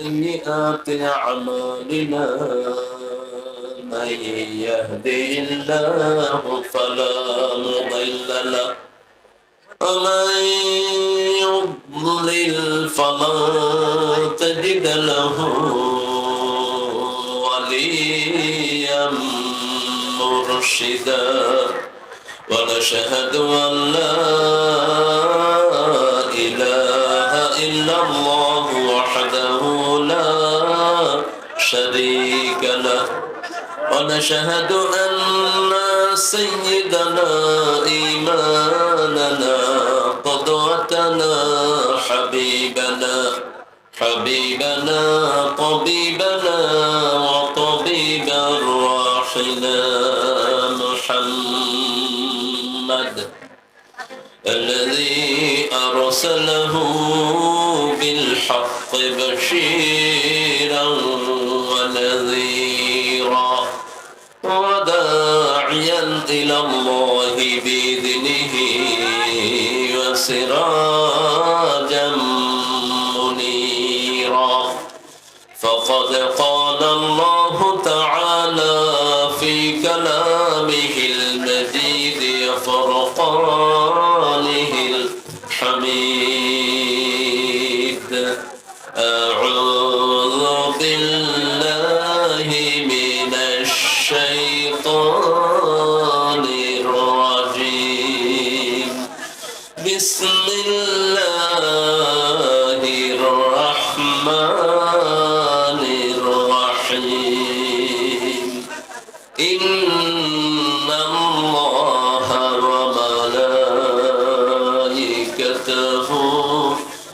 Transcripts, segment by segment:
سيئات أعمالنا من يهده الله فلا مضل له ومن يضلل فلا تجد له وليا مرشدا ونشهد أن لا إله إلا الله. شريك له ونشهد أن سيدنا إيماننا قدوتنا حبيبنا حبيبنا طبيبنا وطبيب أرواحنا محمد. الذي أرسله بالحق بشيرا إلى الله بإذنه وسراجا منيرا. فقد قال الله تعالى في كلامه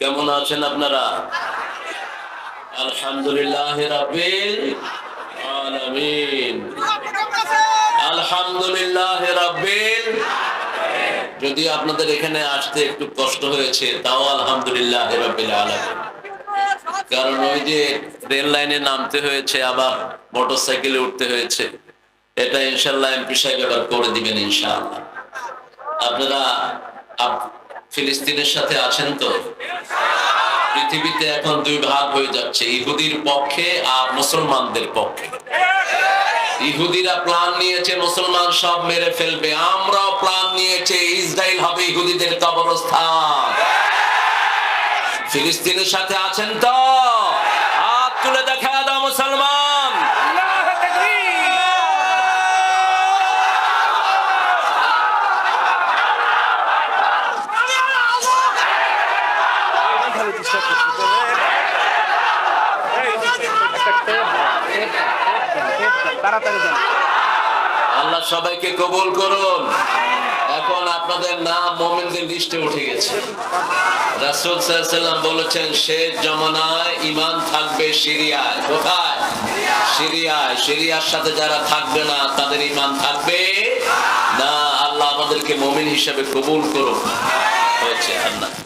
কেমন আছেন আপনারা? আলহামদুলিল্লাহ আলহামদুলিল্লাহ যদি আপনাদের এখানে আসতে একটু কষ্ট হয়েছে, তাও আলহামদুলিল্লাহ কারণ ওই যে রেল লাইনে নামতে হয়েছে, আবার মোটর সাইকেলে উঠতে হয়েছে। এটা ইনশাল্লাহ এমপি সাহেব করে দিবেন ইনশাআল্লাহ। আপনারা আপ- ফিলিস্তিনের সাথে আছেন তো? পৃথিবীতে এখন দুই ভাগ হয়ে যাচ্ছে, ইহুদির পক্ষে আর মুসলমানদের পক্ষে। ইহুদিরা প্ল্যান নিয়েছে, মুসলমান সব মেরে ফেলবে। আমরাও প্ল্যান নিয়েছে ইসরায়েল হবে ইহুদিদের কবরস্থান। ফিলিস্তিনের সাথে আছেন তো? হাত তুলে দেখা দাও মুসলমান। আল্লাহ সবাইকে কবুল করুন। এখন আপনাদের নাম মোমেনদের লিস্টে উঠে গেছে। রাসূল সাল্লাল্লাহু বলেছেন, শেষ জমানায় ঈমান থাকবে সিরিয়ায়। কোথায়? সিরিয়ায়। সিরিয়ার সাথে যারা থাকবে না, তাদের ঈমান থাকবে না। আল্লাহ আমাদেরকে মুমিন হিসাবে কবুল করুন হয়েছে, আল্লাহ।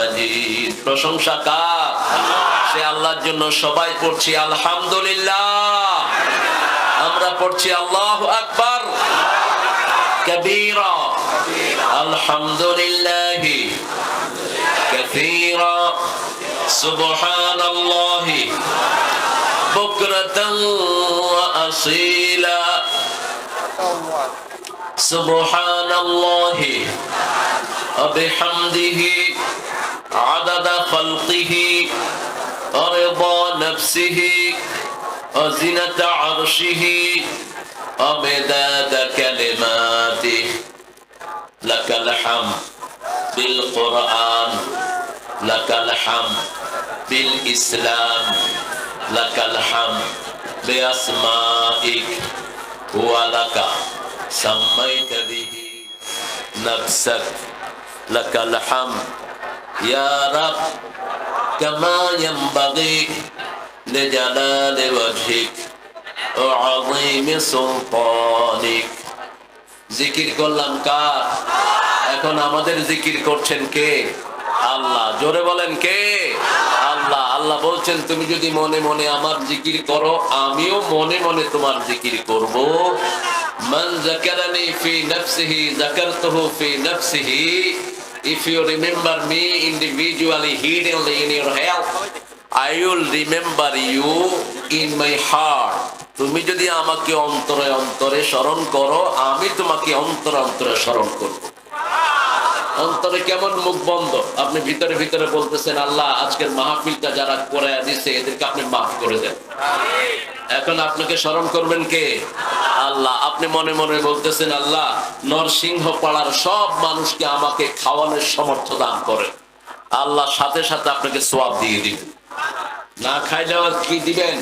حميد مجيد প্রশংসা কার সে আল্লাহর জন্য সবাই পড়ছি আলহামদুলিল্লাহ আমরা পড়ছি আল্লাহু আকবার كبيرا الحمد لله كثيرا سبحان الله بكرة وأصيلا سبحان الله وبحمده عدد خلقه ورضا نفسه وزنة عرشه ومداد كلماته. لك الحمد بالقرآن لك الحمد بالإسلام لك الحمد بأسمائك. ولك سميت به نفسك لك الحمد يا رب كما ينبغي لجلال وجهك وعظيم سلطانك জিকির করলাম কার এখন আমাদের জিকির করছেন কে আল্লাহ জোরে বলেন কে আল্লাহ আল্লাহ বলছেন তুমি যদি মনে মনে আমার জিকির করো আমিও মনে মনে তোমার জিকির করব মান যাকারানি ফি নাফসিহি যাকারতুহু ফি নাফসিহি if you remember me individually hiddenly in your health, I will remember you in my heart. তুমি যদি আমাকে অন্তরে অন্তরে স্মরণ করো, আমি তোমাকে অন্তরে অন্তরে স্মরণ করব। অন্তরে কেমন মুখ বন্ধ? আপনি ভিতরে ভিতরে বলতেছেন, আল্লাহ, আজকের মাহফিলটা যারা করে দিচ্ছে এদেরকে আপনি মাফ করে দেন। এখন আপনাকে স্মরণ করবেন কে? আল্লাহ, আপনি মনে মনে বলতেছেন, আল্লাহ, নরসিংহ পাড়ার সব মানুষকে আমাকে খাওয়ানোর সমর্থ দান করে। আল্লাহ, সাথে সাথে আপনাকে সোয়াব দিয়ে দিবেন না খাইলে আবার কি দিবেন?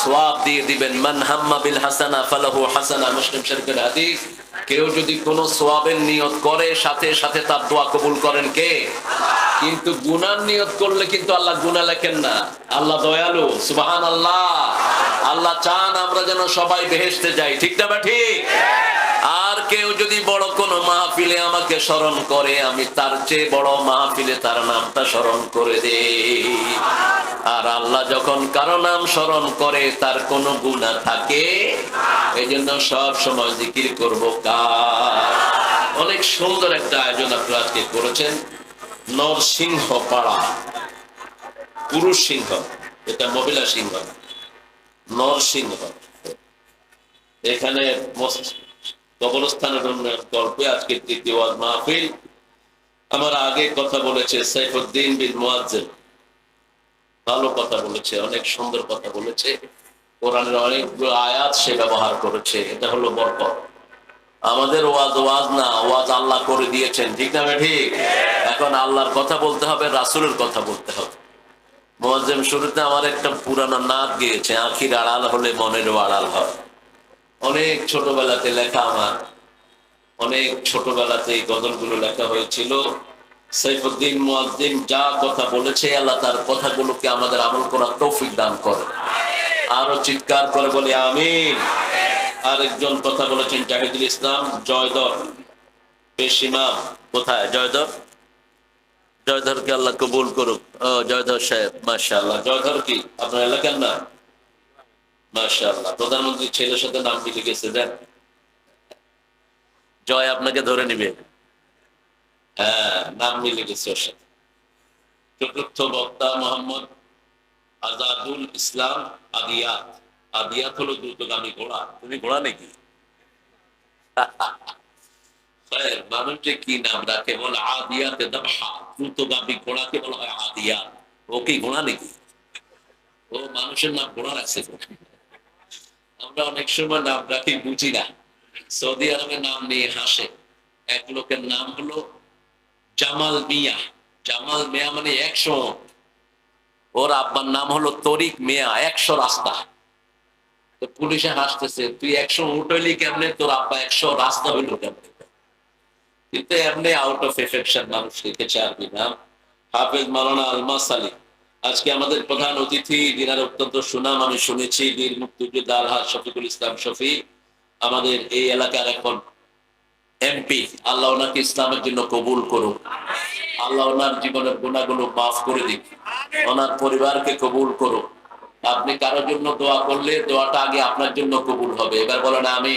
সোয়াব দিয়ে দিবেন। মান হাম্মা বিল হাসানা ফালাহু হাসানা, মুসলিম শরীফের হাদিস। কেউ যদি কোন সোয়াবের নিয়ত করে, সাথে সাথে তার দোয়া কবুল করেন কে? কিন্তু গুনার নিয়ত করলে কিন্তু আল্লাহ গুনা লেখেন না। আল্লাহ দয়ালু সুবাহান আল্লাহ আল্লাহ চান আমরা যেন সবাই বেহেসতে যাই। ঠিক না বা ঠিক? আর কেউ যদি বড় মাহফিলে আমাকে স্মরণ করে, আমি তার চেয়ে বড় মাহফিলে তার নামটা স্মরণ করে দেই। আর আল্লাহ যখন কারও নাম স্মরণ করে, তার কোনো গুণা থাকে? এই জন্য সব সময় জিকির করব কার? অনেক সুন্দর একটা আয়োজন আপনারা আজকে করেছেন। নরসিংহ পাড়া পুরুষ সিংহ এটা মহিলা সিংহ নরসিংহ। এখানে কবরস্থানের উন্নয়ন গল্পে আজকে তৃতীয় মাহফিল। আমার আগে কথা বলেছে সাইফুদ্দিন বিন মুয়াজ্জিম ভালো কথা বলেছে, অনেক সুন্দর কথা বলেছে। কোরআনের অনেকগুলো আয়াত সে ব্যবহার করেছে, এটা হলো বরকত। আমাদের ওয়াজ ওয়াজ না, ওয়াজ আল্লাহ করে দিয়েছেন, ঠিক না ঠিক? এখন আল্লাহর কথা বলতে হবে, রাসুলের কথা বলতে হবে। মোয়াজ্জেম শুরুতে আমার একটা পুরানো নাচ গিয়েছে, আখির আড়াল হলে মনেরও আড়াল হয় অনেক ছোটবেলাতে লেখা আমার, অনেক ছোটবেলাতে এই গজলগুলো লেখা হয়েছিল। সাইফুদ্দিন মুয়াজ্জিম যা কথা বলেছে, আল্লাহ তার কথাগুলোকে আমাদের আমল করার তৌফিক দান করে। আরও চিৎকার করে বলি, আমিন। আরেকজন কথা বলেছেন, জাহিদুল ইসলাম, জয়দর। পেশিমাম কোথায়? জয়দর? জয়ধরকে আল্লাহ কবুল করুক। জয়ধর সাহেব, মাশাআল্লাহ। জয়ধর কি? আপনার এলাকার না? মাশাআল্লাহ। প্রধানমন্ত্রী ছেলের সাথে নাম মিলে গেছে দেন। জয় আপনাকে ধরে নিবে। হ্যাঁ নাম মিলে গেছে ওর সাথে। চতুর্থ বক্তা মোহাম্মদ আজাদুল ইসলাম আদিয়াত। আদিয়াত হলো দ্রুতগামী ঘোড়া। তুমি ঘোড়া নাকি? খৈর, মানুষে কি নাম রাখে? বলে আদিয়াতে দ্রুতগামী ঘোড়াকে বলা হয় আদিয়াত। ও কি ঘোড়া নাকি? ও মানুষের নাম ঘোড়া রাখছে। আমরা অনেক সময় নাম রাখি বুঝি না। সৌদি আরবের নাম নিয়ে হাসে। এক লোকের নাম হলো জামাল মিয়া। জামাল মিয়া মানে একশো। ওর আব্বার নাম হলো তরিক মিয়া, একশো রাস্তা। তো পুলিশে হাসতেছে, তুই একশো উঠ হইলি কেমনে? তোর আব্বা একশো রাস্তা হইল কেমনে? কিন্তু এমনি আউট অফ এফেকশন মানুষ লিখেছে আরবি নাম হাফেজ মালানা আলমাস আলী। আজকে আমাদের প্রধান অতিথি যিনার অত্যন্ত সুনাম আমি শুনেছি, বীর মুক্তিযোদ্ধা আলহাজ শফিকুল ইসলাম শফি, আমাদের এই এলাকার এখন এমপি। আল্লাহ ওনাকে ইসলামের জন্য কবুল করুক। আল্লাহ ওনার জীবনের গুণাগুলো মাফ করে দিক। ওনার পরিবারকে কবুল করুক। আপনি কারোর জন্য দোয়া করলে দোয়াটা আগে আপনার জন্য কবুল হবে। এবার বলেন আমি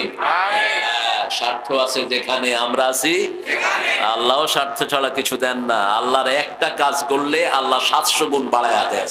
স্বার্থ আছে যেখানে আমরা আছি। আল্লাহ স্বার্থ ছাড়া কিছু দেন না। আল্লাহর একটা কাজ করলে আল্লাহ সাতশো গুণ বাড়ায় দেয়।